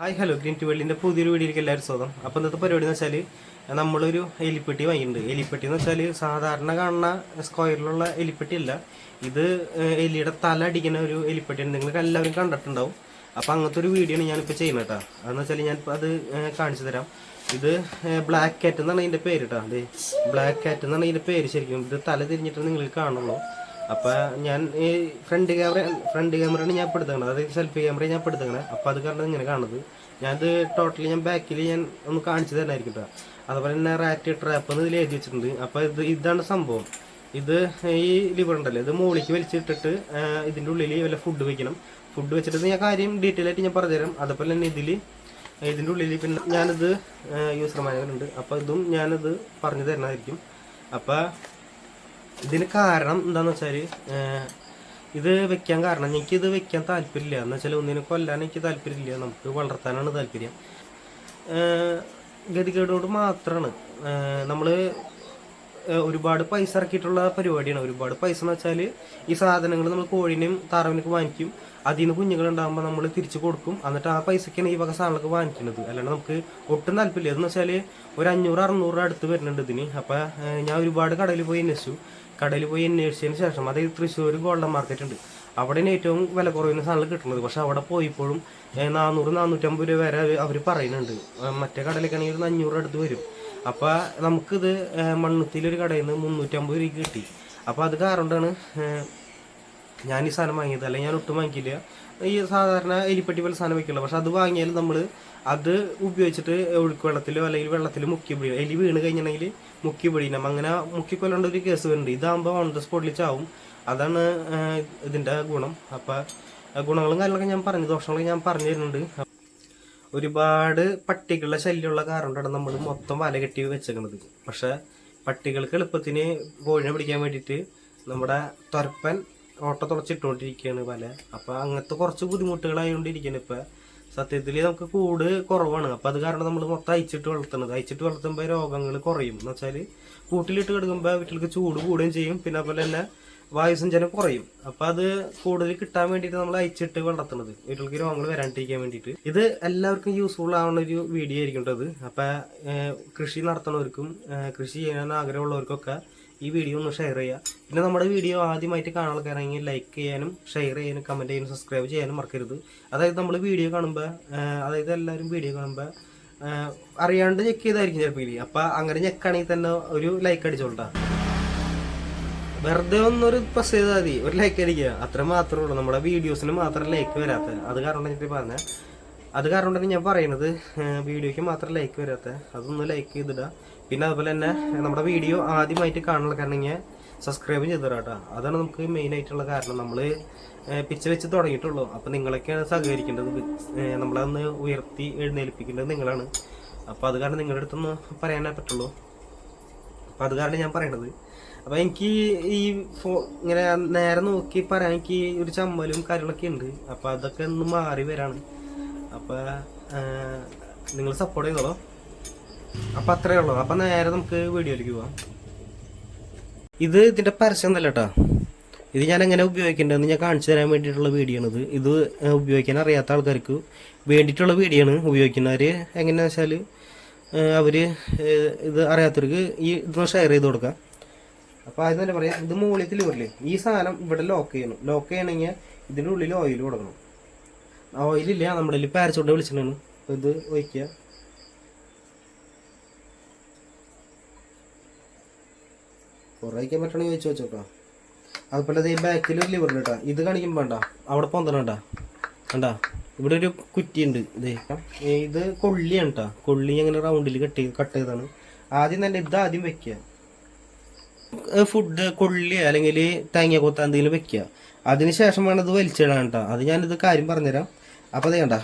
Hi hello. Green to പുതിയൊരു വീഡിയോയിലേക്ക് എല്ലാവരും സ്വാഗതം. അപ്പോൾ ഇന്നത്തെ പരിപാടി എന്ന് വെച്ചാൽ നമ്മളൊരു എലിപ്പെട്ടി വാങ്ങിയിട്ടുണ്ട്. എലിപ്പെട്ടി എന്ന് വെച്ചാൽ സാധാരണ കാണുന്ന സ്ക്വയറിലുള്ള എലിപ്പെട്ടി അല്ല. ഇത് എലിയുടെ തല അടിക്കുന്ന ഒരു എലിപ്പെട്ടിയാണ്. നിങ്ങൾക്ക് എല്ലാവരും കണ്ടിട്ടുണ്ടാവും. അപ്പോൾ അങ്ങനത്തെ ഒരു വീഡിയോ ആണ് ഞാനിപ്പോൾ ചെയ്യുന്നത് കേട്ടോ. അതെന്ന് വെച്ചാൽ ഞാൻ അത് കാണിച്ചു തരാം. ഇത് ബ്ലാക്ക് കാറ്റ് എന്നാണ് ഇതിന്റെ പേര് കേട്ടോ. അതെ ബ്ലാക്ക് കാറ്റ് എന്നാണ് ഇതിന്റെ പേര് ശരിക്കും. ഇത് തല തിരിഞ്ഞിട്ട് നിങ്ങൾ കാണുള്ളൂ. അപ്പൊ ഞാൻ ഈ ഫ്രണ്ട് ക്യാമറ ഫ്രണ്ട് ക്യാമറയാണ് ഞാൻ പെടുത്തുന്നത് അതായത് സെൽഫി ക്യാമറ ഞാൻ പെടുത്തുന്നത് അപ്പൊ അത് കാരണം ഇങ്ങനെ കാണുന്നത്. ഞാനത് ടോട്ടലി ഞാൻ ബാക്കിൽ ഞാൻ ഒന്ന് കാണിച്ചു തന്നെയായിരിക്കും കേട്ടോ അതുപോലെ തന്നെ റാറ്റ് ട്രാപ്പ് എന്ന് ഇതിൽ എഴുതി വെച്ചിട്ടുണ്ട്. അപ്പൊ ഇത് ഇതാണ് സംഭവം. ഇത് ഈ ലിവർ ഉണ്ടല്ലോ ഇത് മുകളിലേക്ക് വലിച്ചിട്ടിട്ട് ഇതിന്റെ ഉള്ളിൽ വല്ല ഫുഡ് വെക്കണം. ഫുഡ് വെച്ചിട്ട് ഞാൻ കാര്യം ഡീറ്റെയിൽ ആയിട്ട് ഞാൻ പറഞ്ഞുതരാം. അതുപോലെ തന്നെ ഇതിൽ ഇതിന്റെ ഉള്ളിൽ പിന്നെ ഞാനിത് യൂസർ മാനുവൽ ഉണ്ട്. അപ്പൊ ഇതും ഞാനിത് പറഞ്ഞു തരണമായിരിക്കും അപ്പൊ ഇതിന് കാരണം എന്താന്ന് വെച്ചാൽ ഏഹ്, ഇത് വെക്കാൻ കാരണം എനിക്ക് ഇത് വെക്കാൻ താല്പര്യമില്ല. എന്ന് വെച്ചാൽ ഒന്നിനെ കൊല്ലാൻ എനിക്ക് താല്പര്യമില്ല. നമുക്ക് വളർത്താനാണ് താല്പര്യം. ഗതികേടോട് മാത്രമാണ് നമ്മൾ ഒരുപാട് പൈസ ഇറക്കിയിട്ടുള്ള പരിപാടിയാണ്. ഒരുപാട് പൈസ എന്ന് വെച്ചാൽ ഈ സാധനങ്ങൾ നമ്മൾ കോഴിനെയും താറാവിനൊക്കെ വാങ്ങിക്കും. അതിൽ നിന്ന് കുഞ്ഞുങ്ങൾ ഉണ്ടാകുമ്പോൾ നമ്മൾ തിരിച്ചു കൊടുക്കും. എന്നിട്ട് ആ പൈസക്കാണ് ഈ വക സാധനങ്ങളൊക്കെ വാങ്ങിക്കുന്നത്. അല്ലാണ്ട് നമുക്ക് ഒട്ടും താല്പര്യമില്ല. എന്ന് വെച്ചാൽ ഒരു അഞ്ഞൂറ് അറുന്നൂറ് അടുത്ത് വരുന്നുണ്ട് ഇതിന്. അപ്പം ഞാൻ ഒരുപാട് കടയിൽ പോയി അന്വേഷിച്ചു. കടയിൽ പോയി അന്വേഷിച്ചതിന് ശേഷം അതായത് തൃശ്ശൂർ ഗോൾഡൻ മാർക്കറ്റ് ഉണ്ട്. അവിടെയാണ് ഏറ്റവും വില കുറവിന് സാധനങ്ങൾ കിട്ടുന്നത്. പക്ഷെ അവിടെ പോയിപ്പോഴും നാനൂറ് നാനൂറ്റമ്പത് രൂപ വരെ അവർ പറയുന്നുണ്ട്. മറ്റേ കടയിലേക്കാണെങ്കിൽ ഒരു അഞ്ഞൂറ് അടുത്ത് വരും. അപ്പോൾ നമുക്കിത് മണ്ണുത്തിയിലൊരു കടയിൽ നിന്ന് മുന്നൂറ്റമ്പത് രൂപ കിട്ടി. അപ്പോൾ അത് കാരണം കൊണ്ടാണ് ഏഹ്, ഞാൻ ഈ സാധനം വാങ്ങിയത് അല്ലെങ്കിൽ ഞാൻ ഒട്ടും വാങ്ങിക്കില്ല. ഈ സാധാരണ എലിപ്പെട്ടി പോലെ സാധനം വെക്കുള്ളൂ. പക്ഷെ അത് വാങ്ങിയാൽ നമ്മൾ അത് ഉപയോഗിച്ചിട്ട് ഒഴുക്ക് വെള്ളത്തിലോ അല്ലെങ്കിൽ വെള്ളത്തിൽ മുക്കി പിടിക്കും. എലി വീണ് കഴിഞ്ഞിട്ടുണ്ടെങ്കിൽ മുക്കി പിടിക്കണം. അങ്ങനെ മുക്കി കൊല്ലേണ്ട ഒരു കേസ് വരുന്നുണ്ട്. ഇതാകുമ്പോൾ ഓൺ ദ സ്പോട്ടിൽ ചാവും. അതാണ് ഇതിന്റെ ഗുണം. അപ്പം ഗുണങ്ങളും കാര്യങ്ങളൊക്കെ ഞാൻ പറഞ്ഞു ദോഷങ്ങളൊക്കെ ഞാൻ പറഞ്ഞു തരുന്നുണ്ട് ഒരുപാട് പട്ടികളുടെ ശല്യമുള്ള കാരണം കൊണ്ടാണ് നമ്മൾ മൊത്തം വല കെട്ടി വെച്ചേക്കുന്നത് പക്ഷേ പട്ടികൾക്ക് എളുപ്പത്തിന് കോഴിനെ പിടിക്കാൻ വേണ്ടിയിട്ട് നമ്മുടെ തൊരപ്പൻ ഓട്ട തുളച്ചിട്ടുകൊണ്ടിരിക്കുകയാണ് പല. അപ്പൊ അങ്ങനത്തെ കുറച്ച് ബുദ്ധിമുട്ടുകളായോണ്ടിരിക്കുന്നു ഇപ്പൊ. സത്യത്തിൽ നമുക്ക് കൂട് കുറവാണ്. അപ്പൊ അത് കാരണം നമ്മൾ മൊത്തം അയച്ചിട്ട് വളർത്തുന്നത് അയച്ചിട്ട് വളർത്തുമ്പോൾ രോഗങ്ങൾ കുറയും. എന്ന് വെച്ചാൽ കൂട്ടിലിട്ട് കിടക്കുമ്പോൾ വീട്ടിലേക്ക് ചൂട് കൂടുകയും ചെയ്യും. പിന്നെ അതുപോലെ തന്നെ വായുസഞ്ചാരം കുറയും. അപ്പൊ അത് കൂടുതൽ കിട്ടാൻ വേണ്ടിയിട്ട് നമ്മൾ അയച്ചിട്ട് വളർത്തുന്നത് വീട്ടിലേക്ക് രോഗങ്ങൾ വരാണ്ടിരിക്കാൻ വേണ്ടിയിട്ട്. ഇത് എല്ലാവർക്കും യൂസ്ഫുൾ ആവുന്ന ഒരു വീഡിയോ ആയിരിക്കും അപ്പൊ കൃഷി നടത്തുന്നവർക്കും കൃഷി ചെയ്യാൻ ആഗ്രഹമുള്ളവർക്കൊക്കെ ഈ വീഡിയോ ഒന്ന് ഷെയർ ചെയ്യുക. പിന്നെ നമ്മുടെ വീഡിയോ ആദ്യമായിട്ട് കാണാൻ ആൾക്കാരാണെങ്കിൽ ലൈക്ക് ചെയ്യാനും ഷെയർ ചെയ്യാനും കമന്റ് ചെയ്യാനും സബ്സ്ക്രൈബ് ചെയ്യാനും മറക്കരുത്. അതായത് നമ്മൾ വീഡിയോ കാണുമ്പോൾ അതായത് എല്ലാവരും വീഡിയോ കാണുമ്പോൾ അറിയാണ്ട് ചെക്ക് ചെയ്തായിരിക്കും ചിലപ്പോൾ അപ്പൊ അങ്ങനെ ചെക്കാണെങ്കിൽ തന്നെ ഒരു ലൈക്ക് അടിച്ചോളട്ടാ. വെറുതെ ഒന്നൊരു പ്രസ് ചെയ്താൽ മതി. ഒരു ലൈക്ക് അടിക്കുക. അത്ര മാത്രമേ ഉള്ളൂ. നമ്മുടെ വീഡിയോസിന് മാത്രം ലൈക്ക് വരാത്ത. അത് കാരണം ഞാൻ പറഞ്ഞത് അത് കാരണം തന്നെ ഞാൻ പറയുന്നത് വീഡിയോയ്ക്ക് മാത്രം ലൈക്ക് വരാത്ത. അതൊന്ന് ലൈക്ക് ചെയ്തിടുക പിന്നെ അതുപോലെ തന്നെ നമ്മുടെ വീഡിയോ ആദ്യമായിട്ട് കാരണം സബ്സ്ക്രൈബ് ചെയ്തു കേട്ടോ അതാണ് നമുക്ക് മെയിൻ ആയിട്ടുള്ള കാരണം. നമ്മൾ പിച്ച വെച്ച് തുടങ്ങിയിട്ടുള്ളൂ. അപ്പം നിങ്ങളൊക്കെയാണ് സഹകരിക്കേണ്ടത്. നമ്മളന്ന് ഉയർത്തി എഴുന്നേൽപ്പിക്കേണ്ടത് നിങ്ങളാണ്. അപ്പോൾ അത് കാരണം നിങ്ങളുടെ അടുത്തൊന്ന് പറയാനേ പറ്റുള്ളൂ. അപ്പം അത് കാരണം ഞാൻ പറയണത്. അപ്പം എനിക്ക് ഈ ഫോ ഇങ്ങനെ നേരെ നോക്കി പറയാൻ എനിക്ക് ഒരു ചമ്മലും കാര്യങ്ങളൊക്കെ ഉണ്ട്. അപ്പം അതൊക്കെ ഒന്ന് മാറി വരാണ്. അപ്പം നിങ്ങൾ സപ്പോർട്ട് ചെയ്തോളൂ. അപ്പം അത്രേ ഉള്ളൂ. അപ്പം നേരെ നമുക്ക് വീഡിയോയിലേക്ക് പോവാം. ഇത് ഇതിന്റെ പരസ്യം ഒന്നല്ല കേട്ടോ ഇത് ഞാൻ എങ്ങനെ ഉപയോഗിക്കേണ്ടതെന്ന് ഞാൻ കാണിച്ചു തരാൻ വേണ്ടിയിട്ടുള്ള വീഡിയോ ആണ് ഇത് ഉപയോഗിക്കാൻ അറിയാത്ത ആൾക്കാർക്ക് വേണ്ടിയിട്ടുള്ള വീഡിയോ ആണ് ഉപയോഗിക്കുന്നവര് എങ്ങനെയാണെന്ന് വെച്ചാൽ അവർ ഇത് അറിയാത്തവർക്ക് ഈ ഇതൊന്ന് ഷെയർ ചെയ്ത് കൊടുക്കാം. അപ്പൊ ആദ്യം തന്നെ പറയാം ഇത് മുകളിൽ വരില്ലേ ഈ സാധനം ഇവിടെ ലോക്ക് ചെയ്യണം. ലോക്ക് ചെയ്യണമെങ്കിൽ ഇതിന്റെ ഉള്ളിൽ ഓയിൽ കൊടുക്കണം ഓയിലില്ല നമ്മുടെ പാരച്ചോണ്ട് വിളിച്ചിട്ടാണ്. ഇത് ഒഴിക്കുക. കുറെ ഒഴിക്കാൻ പറ്റണമെങ്കിൽ ചോദിച്ചു വെച്ചോട്ടോ അതുപോലെ ഈ ബാക്കിൽ ഒരു ലിവർ കേട്ടോ ഇത് കാണിക്കുമ്പോൾ വേണ്ട അവിടെ പൊന്തണണ്ട കണ്ടാ. ഇവിടെ ഒരു കുറ്റി ഉണ്ട് ഇതേ ഇത് കൊള്ളിയാണ് കേട്ടോ കൊള്ളി അങ്ങനെ റൗണ്ടിൽ കട്ട് ചെയ്ത് കട്ട് ചെയ്താണ് ആദ്യം തന്നെ ഇത് ആദ്യം വെക്കുക ഫുഡ് കൊള്ളി അല്ലെങ്കിൽ തേങ്ങ കൊത്ത എന്തെങ്കിലും വെക്കുക അതിന് ശേഷം വേണം ഇത് വലിച്ചിടാൻ കേട്ടോ അത് ഞാനിത് കാര്യം പറഞ്ഞുതരാം. അപ്പോൾ അത് വേണ്ട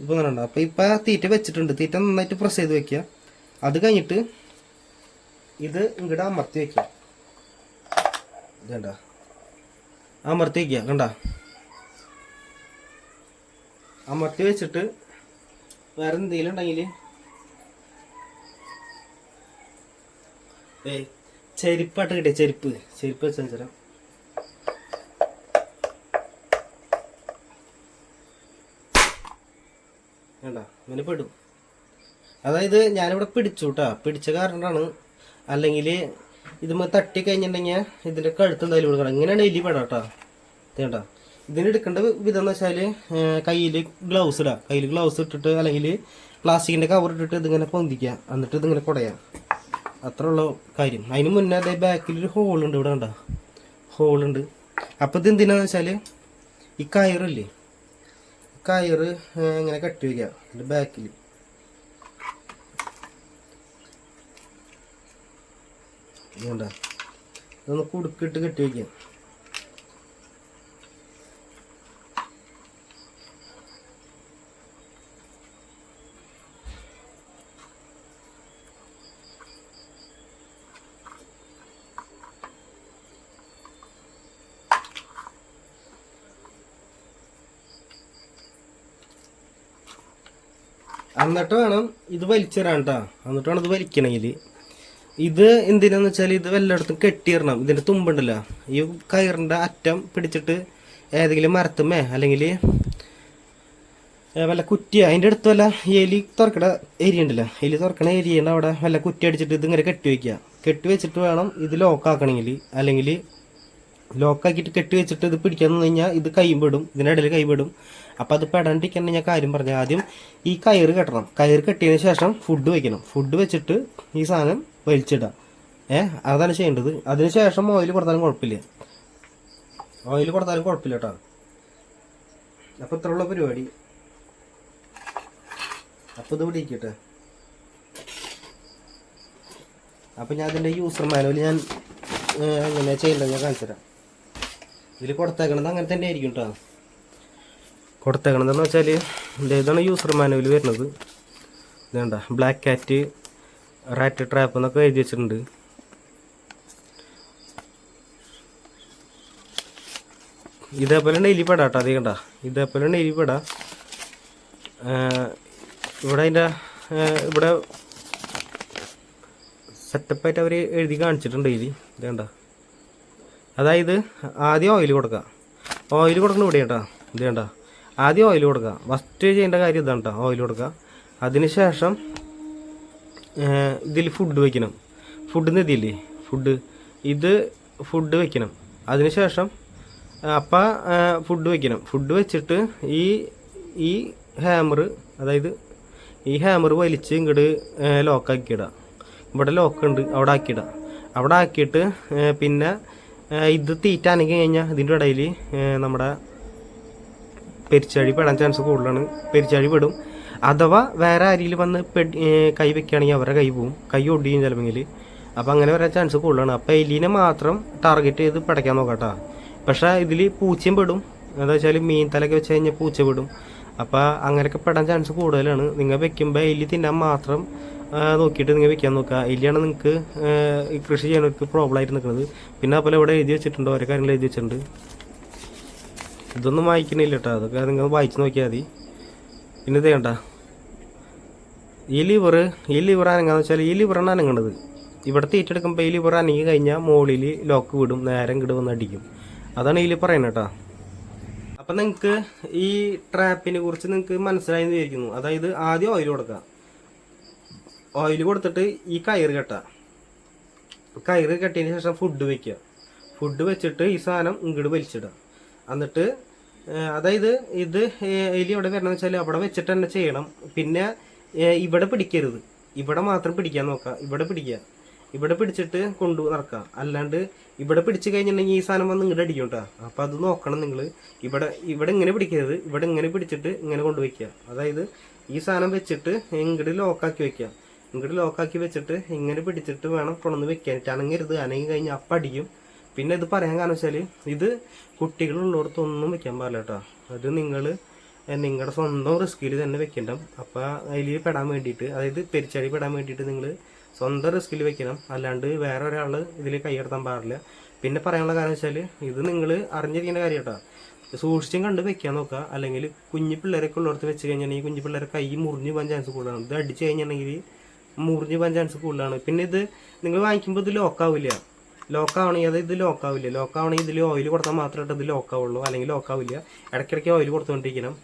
ഇപ്പോൾ കണ്ട. ഇപ്പം ഇപ്പൊ തീറ്റ വെച്ചിട്ടുണ്ട്. തീറ്റ നന്നായിട്ട് പ്രസ് ചെയ്ത് വെക്കുക അത് കഴിഞ്ഞിട്ട് ഇത് ഇങ്ങട അമർത്തി വെക്കുക ഇത് കണ്ട അമർത്തി വെക്കുക കണ്ട? അമർത്തി വെച്ചിട്ട് വേറെ എന്തെങ്കിലും ഉണ്ടെങ്കിൽ ഏ ചെരുപ്പാട്ട് കിട്ടിയ ചെരുപ്പ്. ചെരുപ്പ് വെച്ചാൽ വേണ്ട അങ്ങനെ പെടും അതായത് ഞാനിവിടെ പിടിച്ചു കേട്ടാ. പിടിച്ച കാരണമാണ് അല്ലെങ്കിൽ ഇതുമ്മ തട്ടി കഴിഞ്ഞിട്ടുണ്ടെങ്കിൽ ഇതിന്റെ കഴുത്ത് എന്തായാലും കൊടുക്കണം ഇങ്ങനെയാണ് എലി പെടാം കേട്ടോ. തേണ്ട ഇതിന് എടുക്കേണ്ട വിധം എന്ന് വെച്ചാൽ കയ്യിൽ ഗ്ലൗസ് ഇടാം. കയ്യിൽ ഗ്ലൗസ് ഇട്ടിട്ട് അല്ലെങ്കിൽ പ്ലാസ്റ്റിക്കിന്റെ കവർ ഇട്ടിട്ട് ഇതിങ്ങനെ പൊന്തിക്കുക. എന്നിട്ട് ഇതിങ്ങനെ കുടയാം. അത്ര ഉള്ള കാര്യം. അതിന് മുന്നേ അതേ ഹോൾ ഉണ്ട് ഇവിടെ കണ്ട? ഹോളുണ്ട് അപ്പോൾ ഇത് എന്തിനാന്ന് വെച്ചാൽ ഈ കയറില്ലേ? കയറ് ഇങ്ങനെ കെട്ടി വയ്ക്കുക അതിന്റെ ബാക്കിൽ വേണ്ട ഇതൊന്ന് കുടുക്കിട്ട് കെട്ടി വയ്ക്കാം എന്നിട്ട് വേണം ഇത് വലിച്ചിടാൻ കേട്ടോ എന്നിട്ട് വേണം ഇത് വലിക്കണമെങ്കിൽ ഇത് എന്തിനാന്ന് വെച്ചാൽ ഇത് വല്ലയിടത്തും കെട്ടിയിടണം. ഇതിന്റെ തുമ്പുണ്ടല്ലോ. ഈ കയറിന്റെ അറ്റം പിടിച്ചിട്ട് ഏതെങ്കിലും മരത്തുമേ അല്ലെങ്കിൽ വല്ല കുറ്റി അതിന്റെ അടുത്ത് വല്ല എലി തുറക്കണ ഏരിയ ഉണ്ടല്ലോ. എലി തുറക്കണ ഏരിയയുടെ അവിടെ വല്ല കുറ്റി അടിച്ചിട്ട് ഇതിങ്ങനെ കെട്ടി വയ്ക്കുക കെട്ടി വെച്ചിട്ട് വേണം ഇത് ലോക്കാക്കണമെങ്കിൽ അല്ലെങ്കിൽ ലോക്കാക്കിയിട്ട് കെട്ടി വെച്ചിട്ട് ഇത് പിടിക്കാൻ നിന്ന് കഴിഞ്ഞാൽ ഇത് കൈവിടും ഇതിനിടയിൽ കൈവിടും അപ്പം അത് പെടാണ്ടിരിക്കാൻ ഞാൻ കാര്യം പറഞ്ഞു ആദ്യം ഈ കയറ് കെട്ടണം. കയറ് കെട്ടിയതിന് ശേഷം ഫുഡ് വെക്കണം ഫുഡ് വെച്ചിട്ട് ഈ സാധനം വലിച്ചിടാം. ഏ അതാണ് ചെയ്യേണ്ടത്. അതിനുശേഷം ഓയിൽ കൊടുത്താലും കുഴപ്പമില്ല. ഓയിൽ കൊടുത്താലും കുഴപ്പമില്ല കേട്ടോ. അപ്പം ഉള്ള പരിപാടി. അപ്പം ഇത് പിടിക്കട്ടെ ഇരിക്കട്ടെ. അപ്പം ഞാൻ അതിന്റെ യൂസർ മാനുവൽ ഞാൻ അങ്ങനെ ചെയ്യേണ്ടത് ഞാൻ കാണിച്ചു തരാം. ഇതിൽ കൊടുത്തേക്കണത് അങ്ങനെ തന്നെ ആയിരിക്കും കേട്ടോ. കൊടുത്തേക്കണതെന്ന് വെച്ചാൽ ഇതാണ് യൂസർ മാനുവൽ വരുന്നത്. ഇതേണ്ട ബ്ലാക്ക് കാറ്റ് റാറ്റ് ട്രാപ്പ് എന്നൊക്കെ എഴുതി വെച്ചിട്ടുണ്ട്. ഇതേപോലെ ഡെയിലി പെടാം കേട്ടോ അധികം കണ്ടാ ഇതേപോലെ ഡെയിലി പെടാം. ഇവിടെ അതിന്റെ ഇവിടെ സെറ്റപ്പായിട്ട് അവർ എഴുതി കാണിച്ചിട്ടുണ്ട് ഇതിൽ ഇതേണ്ട അതായത് ആദ്യം ഓയിൽ കൊടുക്കുക ഓയിൽ കൊടുക്കണം ഇവിടെ കേട്ടോ. ഇത് കണ്ട? ആദ്യം ഓയിൽ കൊടുക്കുക ഫസ്റ്റ് ചെയ്യേണ്ട കാര്യം ഇതാണ് കേട്ടോ. ഓയിൽ കൊടുക്കുക അതിന് ശേഷം ഇതിൽ ഫുഡ് വയ്ക്കണം ഫുഡ് ഇതില്ലേ? ഫുഡ് ഇത് ഫുഡ് വയ്ക്കണം അതിനുശേഷം അപ്പ ഫുഡ് വയ്ക്കണം ഫുഡ് വെച്ചിട്ട് ഈ ഈ ഹാമർ അതായത് ഈ ഹാമർ വലിച്ച് ഇങ്ങോട്ട് ലോക്കാക്കി ഇടുക ഇവിടെ ലോക്ക് ഉണ്ട് അവിടെ ആക്കിയിടാം അവിടെ ആക്കിയിട്ട് പിന്നെ ഇത് തീറ്റ അനങ്ങി കഴിഞ്ഞാൽ ഇതിന്റെ ഇടയിൽ നമ്മുടെ പെരിച്ചാഴി പെടാൻ ചാൻസ് കൂടുതലാണ്. പെരിച്ചാഴി പെടും. അഥവാ വേറെ ആരിയിൽ വന്ന് കൈ വെക്കുകയാണെങ്കിൽ അവരുടെ കൈ പോവും. കൈ ഒടിയും ചിലപ്പോൾ അപ്പം അങ്ങനെ വരാൻ ചാൻസ് കൂടുതലാണ്. അപ്പോൾ എലീനെ മാത്രം ടാർഗറ്റ് ചെയ്ത് പടയ്ക്കാൻ നോക്കാട്ടാ. പക്ഷേ ഇതിൽ പൂച്ചയും പെടും. എന്താ വെച്ചാൽ മീൻ തലയൊക്കെ വെച്ച് കഴിഞ്ഞാൽ പൂച്ച പെടും. അപ്പോൾ അങ്ങനെയൊക്കെ പെടാൻ ചാൻസ് കൂടുതലാണ്. നിങ്ങൾ വെക്കുമ്പോൾ എലി തിന്നാൻ മാത്രം നോക്കിയിട്ട് നിങ്ങൾ വെക്കാൻ നോക്കുക എലിയാണ് നിങ്ങൾക്ക് ഈ കൃഷി ചെയ്യാനൊക്കെ പ്രോബ്ലം ആയിട്ട് നിൽക്കുന്നത് പിന്നെ അതുപോലെ ഇവിടെ എഴുതി വെച്ചിട്ടുണ്ട്. ഓരോ കാര്യങ്ങൾ എഴുതി വെച്ചിട്ടുണ്ട്. ഇതൊന്നും വായിക്കണില്ല കേട്ടോ അതൊക്കെ നിങ്ങൾ വായിച്ച് നോക്കിയാൽ മതി. പിന്നെ ഇത് കണ്ട? ഇലി ഇലി ലിവർ അനങ്ങാന്ന് വെച്ചാൽ ഇലി ലിവറാണ് കണ്ടത്. ഇവിടുത്തെ ഏറ്റെടുക്കുമ്പോൾ ലിവർ അനങ്ങി കഴിഞ്ഞാൽ മുകളിൽ ലോക്ക് വിടും നേരം ഇങ്ങോട്ട് വന്ന് അടിക്കും. അതാണ് ഇലി പറയുന്നത് കേട്ടോ. അപ്പം നിങ്ങൾക്ക് ഈ ട്രാപ്പിനെ കുറിച്ച് നിങ്ങൾക്ക് മനസ്സിലായി എന്ന് വിചാരിക്കുന്നു. അതായത് ആദ്യം ഓയിൽ കൊടുക്കുക ഓയിൽ കൊടുത്തിട്ട് ഈ കയറ് കെട്ടുക കയറ് കെട്ടിയതിന് ശേഷം ഫുഡ് വെക്കുക ഫുഡ് വെച്ചിട്ട് ഈ സാധനം ഇങ്ങോട്ട് വലിച്ചിടുക. എന്നിട്ട് അതായത് ഇത് എലി എവിടെ വരണമെന്ന് വെച്ചാൽ അവിടെ വെച്ചിട്ട് തന്നെ ചെയ്യണം. പിന്നെ ഇവിടെ പിടിക്കരുത്. ഇവിടെ മാത്രം പിടിക്കാൻ നോക്കുക. ഇവിടെ പിടിക്കുക. ഇവിടെ പിടിച്ചിട്ട് കൊണ്ടു നടക്കുക. അല്ലാണ്ട് ഇവിടെ പിടിച്ചു കഴിഞ്ഞിട്ടുണ്ടെങ്കിൽ ഈ സാധനം വന്ന് ഇങ്ങോട്ട് അടിക്കും കേട്ടോ അപ്പം അത് നോക്കണം നിങ്ങൾ ഇവിടെ ഇവിടെ ഇങ്ങനെ പിടിക്കരുത്. ഇവിടെ ഇങ്ങനെ പിടിച്ചിട്ട് ഇങ്ങനെ കൊണ്ടുവയ്ക്കുക അതായത് ഈ സാധനം വെച്ചിട്ട് ഇങ്ങോട്ട് ലോക്കാക്കി വെക്കുക. ഇങ്ങോട്ട് ലോക്കാക്കി വെച്ചിട്ട് ഇങ്ങനെ പിടിച്ചിട്ട് വേണം കൊണ്ടുവന്ന് വെക്കാൻ അനങ്ങരുത്. അനങ്ങി കഴിഞ്ഞാൽ അപ്പം അടിക്കും പിന്നെ ഇത് പറയാൻ കാരണം വെച്ചാൽ ഇത് കുട്ടികളുള്ളിടത്തൊന്നും വെക്കാൻ പാടില്ല കേട്ടോ അത് നിങ്ങൾ നിങ്ങളുടെ സ്വന്തം റിസ്കിൽ തന്നെ വെക്കണ്ട. അപ്പോൾ അതിൽ പെടാൻ വേണ്ടിയിട്ട് അതായത് പെരിച്ചടി പെടാൻ വേണ്ടിയിട്ട് നിങ്ങൾ സ്വന്തം റിസ്കിൽ വെക്കണം. അല്ലാണ്ട് വേറെ ഒരാൾ ഇതിൽ കൈയെടുത്താൻ പാടില്ല. പിന്നെ പറയാനുള്ള കാരണം വെച്ചാൽ ഇത് നിങ്ങൾ അറിഞ്ഞിരിക്കേണ്ട കാര്യം കേട്ടോ സൂക്ഷിച്ചും കണ്ട് വെക്കാൻ നോക്കുക അല്ലെങ്കിൽ കുഞ്ഞു പിള്ളേരൊക്കെ ഉള്ളിടത്ത് വെച്ച് ഈ കുഞ്ഞു പിള്ളേരെ കൈ മുറിഞ്ഞു പോകാൻ ചാൻസ് കൂടുതലാണ്. ഇത് അടിച്ചു കഴിഞ്ഞിട്ടുണ്ടെങ്കിൽ മുറിഞ്ഞു പോകാൻ ചാൻസ് കൂടുതലാണ്. പിന്നെ ഇത് നിങ്ങൾ വാങ്ങിക്കുമ്പോൾ ഇത് ലോക്കാവില്ല ലോക്കാവണമെങ്കിൽ അതായത് ഇത് ലോക്ക് ലോക്കാവണമെങ്കിൽ ഇതിൽ ഓയിൽ കൊടുത്താൽ മാത്രമേ ഇത് ലോക്കാവുള്ളൂ. അല്ലെങ്കിൽ ലോക്ക് ആവില്ല ഇടയ്ക്കിടയ്ക്ക് ഓയിൽ കൊടുത്തുകൊണ്ടിരിക്കണം.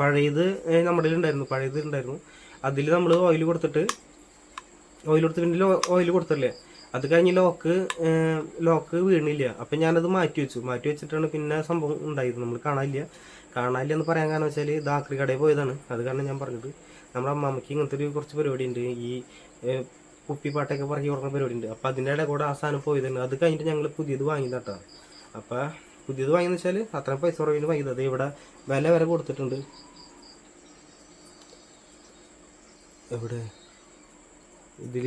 പഴയത് നമ്മുടെ ഉണ്ടായിരുന്നു. പഴയത് ഉണ്ടായിരുന്നു. അതിൽ നമ്മൾ ഓയിൽ കൊടുത്തിട്ട് ഓയിൽ കൊടുത്ത് പിന്നെ ഓയിൽ കൊടുത്തല്ലേ? അത് കഴിഞ്ഞ് ലോക്ക് ലോക്ക് വീണില്ല. അപ്പം ഞാനത് മാറ്റി വെച്ചു. മാറ്റി വെച്ചിട്ടാണ് പിന്നെ സംഭവം ഉണ്ടായത്. നമ്മൾ കാണാനില്ല. കാണാനില്ല എന്ന് പറയാൻ കാരണം വെച്ചാൽ ഇത് ആക്രി കടയിൽ പോയതാണ്. അത് കാരണം ഞാൻ പറഞ്ഞത്. നമ്മുടെ അമ്മാമ്മയ്ക്ക് ഇങ്ങനത്തെ ഒരു കുറച്ച് പരിപാടി ഉണ്ട് ഈ കുപ്പിപ്പാട്ടൊക്കെ പറഞ്ഞു കൊടുക്കുന്ന പരിപാടി ഉണ്ട് അപ്പം അതിന്റെ ഇടയിൽ കൂടെ സാധനം പോയതാണ് അത് കഴിഞ്ഞിട്ട് ഞങ്ങൾ പുതിയത് വാങ്ങി വാങ്ങിയതാട്ടോ. അപ്പം പുതിയത് വാങ്ങിയെന്ന് വെച്ചാൽ അത്രയും പൈസ കുറവിന് വാങ്ങിയത്. ഇവിടെ വില വരെ കൊടുത്തിട്ടുണ്ട്. എവിടെ? ഇതിൽ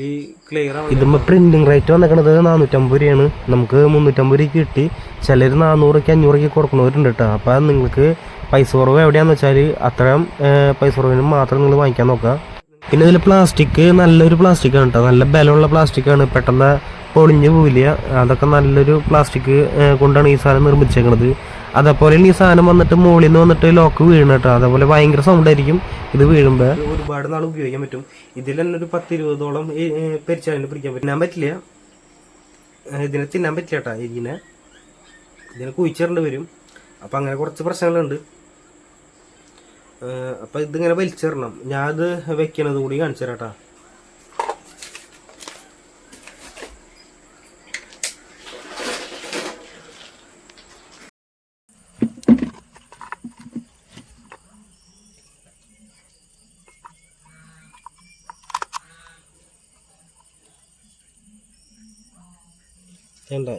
ക്ലിയർ ആവും ഇതിന് പ്രിന്റിംഗ് റേറ്റ് വന്നിരിക്കുന്നത് നാനൂറ്റമ്പത് രൂപയാണ്. നമുക്ക് മുന്നൂറ്റമ്പത് രൂപ കിട്ടി. ചിലർ നാനൂറൊക്കെ അഞ്ഞൂറൊക്കെ കൊടുക്കുന്നവരുണ്ട് കേട്ടോ. അപ്പം നിങ്ങൾക്ക് പൈസ കുറവ് എവിടെയാണെന്ന് വെച്ചാൽ അത്രയും പൈസ കുറവിന് മാത്രം നിങ്ങൾ വാങ്ങിക്കാൻ നോക്കുക. പിന്നെ ഇതിൽ പ്ലാസ്റ്റിക് നല്ലൊരു പ്ലാസ്റ്റിക് ആണ് കേട്ടോ നല്ല ബലമുള്ള പ്ലാസ്റ്റിക് ആണ്. പെട്ടെന്ന് പൊളിഞ്ഞു പോവില്ല. അതൊക്കെ നല്ലൊരു പ്ലാസ്റ്റിക് കൊണ്ടാണ് ഈ സാധനം നിർമ്മിച്ചേക്കുന്നത് അതേപോലെ ഈ സാധനം വന്നിട്ട് മുകളിൽ നിന്ന് വന്നിട്ട് ലോക്ക് വീഴണം കേട്ടോ അതേപോലെ ഭയങ്കര സൗണ്ട് ആയിരിക്കും ഇത് വീഴുമ്പോൾ ഒരുപാട് നാൾ ഉപയോഗിക്കാൻ പറ്റും. ഇതിൽ തന്നെ ഒരു പത്ത് ഇരുപതോളം പെരിച്ചാലിന് പിടിക്കാൻ പറ്റും. പറ്റില്ല? ഇതിനെ തിന്നാൻ പറ്റില്ല കേട്ടോ ഇതിനെ ഇതിനെ കുഴിച്ചിടേണ്ടി വരും. അപ്പം അങ്ങനെ കുറച്ച് പ്രശ്നങ്ങളുണ്ട്. അപ്പൊ ഇതിങ്ങനെ വലിച്ചിടണം ഞാൻ അത് വെക്കണത് കൂടി കാണിച്ചു തരാട്ടാ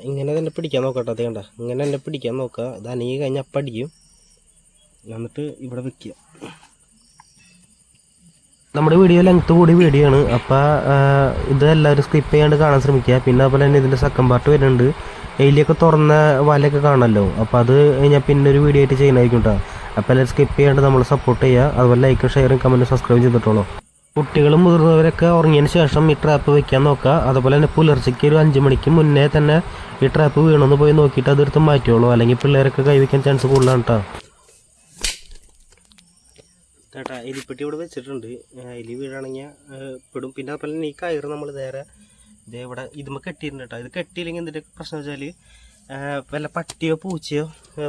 ഇങ്ങനെ തന്നെ പിടിക്കാൻ നോക്കട്ടെ അത് വേണ്ട. ഇങ്ങനെ തന്നെ പിടിക്കാൻ നോക്കുക. ഇത് അനങ്ങി കഴിഞ്ഞാൽ അപ്പം അടിക്കും എന്നിട്ട് ഇവിടെ വെക്കുക. നമ്മുടെ വീഡിയോ ലെങ്ത് കൂടി വീഡിയോ ആണ്. അപ്പോൾ ഇത് എല്ലാവരും സ്കിപ്പ് ചെയ്യാണ്ട് കാണാൻ ശ്രമിക്കുക. പിന്നെ അതുപോലെ തന്നെ ഇതിന്റെ സെക്കൻഡ് പാർട്ട് വരുന്നുണ്ട്. എയിലൊക്കെ തുറന്ന വലയൊക്കെ കാണാമല്ലോ അപ്പോൾ അത് ഞാൻ പിന്നെ ഒരു വീഡിയോ ആയിട്ട് ചെയ്യുന്നതായിരിക്കും കേട്ടോ അപ്പോൾ എല്ലാവരും സ്കിപ്പ് ചെയ്യാണ്ട് നമ്മൾ സപ്പോർട്ട് ചെയ്യുക. അതുപോലെ ലൈക്കും ഷെയറും കമന്റും സബ്സ്ക്രൈബ് ചെയ്തിട്ടുള്ളൂ കുട്ടികളും മുതിർന്നവരൊക്കെ ഉറങ്ങിയതിന് ശേഷം ഈ ട്രാപ്പ് വെക്കാൻ നോക്കുക. അതുപോലെ തന്നെ പുലർച്ചയ്ക്ക് ഒരു അഞ്ച് മണിക്ക് മുന്നേ തന്നെ ഈ ട്രാപ്പ് വീണെന്ന് പോയി നോക്കിയിട്ട് അതെടുത്ത് മാറ്റുള്ളൂ അല്ലെങ്കിൽ പിള്ളേരൊക്കെ കൈവയ്ക്കാൻ ചാൻസ് കൂടുതലാണ് കേട്ടോ ചേട്ടാ എലിപ്പെട്ടി ഇവിടെ വെച്ചിട്ടുണ്ട്. എലി വീഴാണെങ്കിൽ പെടും. പിന്നെ അതുപോലെ ഈ കയറ് നമ്മൾ നേരെ ഇതേ ഇവിടെ ഇതുമ്മ കെട്ടിയിട്ടുണ്ട് കേട്ടോ. ഇത് കെട്ടിയില്ലെങ്കിൽ എന്തിന്റെ പ്രശ്നം വെച്ചാൽ വല്ല പട്ടിയോ പൂച്ചയോ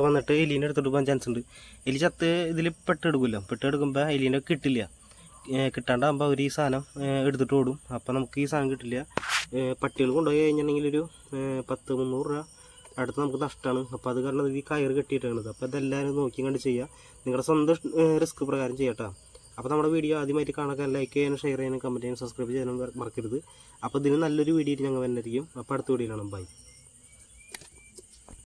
വന്നിട്ട് എലീനെ എടുത്തിട്ട് പോകാൻ ചാൻസ് ഉണ്ട്. എലി ചത്ത് ഇതിൽ പെട്ടെടുക്കുമല്ലോ പെട്ടെടുക്കുമ്പോൾ എലീനെ കിട്ടില്ല. കിട്ടാണ്ടാകുമ്പോൾ അവർ ഈ സാധനം എടുത്തിട്ട് ഓടും. അപ്പോൾ നമുക്ക് ഈ സാധനം കിട്ടില്ല. പട്ടികൾ കൊണ്ടുപോയി കഴിഞ്ഞിട്ടുണ്ടെങ്കിൽ ഒരു പത്ത് മുന്നൂറ് രൂപ അടുത്ത് നമുക്ക് നഷ്ടമാണ് അപ്പോൾ അത് കാരണം ഈ കയർ കെട്ടിയിട്ടാണ് അപ്പോൾ ഇതെല്ലാവരും നോക്കി കണ്ട് ചെയ്യുക നിങ്ങളുടെ സ്വന്തം റിസ്ക് പ്രകാരം ചെയ്യട്ടോ. അപ്പോൾ നമ്മുടെ വീഡിയോ ആദ്യമായിട്ട് കാണാൻ ലൈക്ക് ചെയ്യാനും ഷെയർ ചെയ്യാനും കമന്റ് ചെയ്യാനും സബ്സ്ക്രൈബ് ചെയ്യാനും മറക്കരുത്. അപ്പോൾ ഇതിന് നല്ലൊരു വീഡിയോ ഞങ്ങൾ വന്നിരിക്കും അപ്പോൾ അടുത്ത വീഡിയോ കാണാം. ബൈ